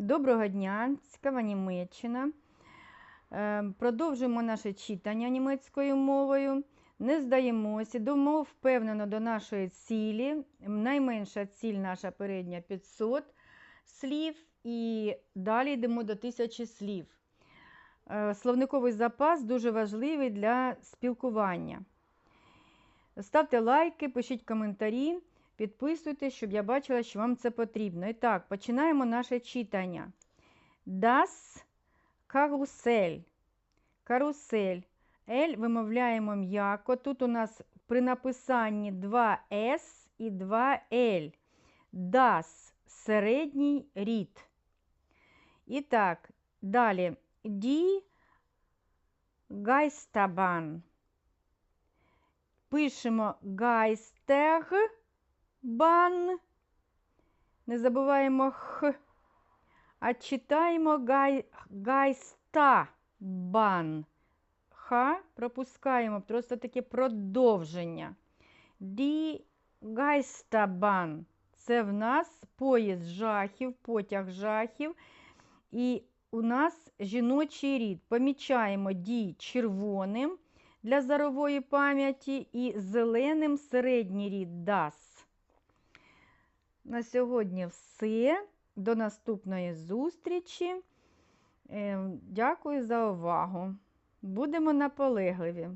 Доброго дня, цікава Німеччина. Е, Продовжуємо наше читання німецькою мовою. Не здаємося, йдемо впевнено до нашої цілі. Найменша ціль наша передня 500 слів, і далі йдемо до 1000 слів. Е, Словниковий запас дуже важливий для спілкування. Ставте лайки, пишіть коментарі. Підписуйтесь, щоб я бачила, що вам це потрібно. І так, починаємо наше читання. Das карусель. Карусель. L вимовляємо м'яко. Тут у нас при написанні 2 S і 2 L. Das середній рід. І так, далі. Die Geisterbahn. Пишемо Geister. Бан. Не забуваємо х. А читаємо гай, гайста бан. Х пропускаємо. Просто таке продовження. Ді гайстабан. Це в нас поїзд жахів, потяг жахів. І у нас жіночий рід. Помічаємо ді червоним для зорової пам'яті і зеленим середній рід дас. На сьогодні все. До наступної зустрічі. Е, Дякую за увагу. Будемо наполегливі.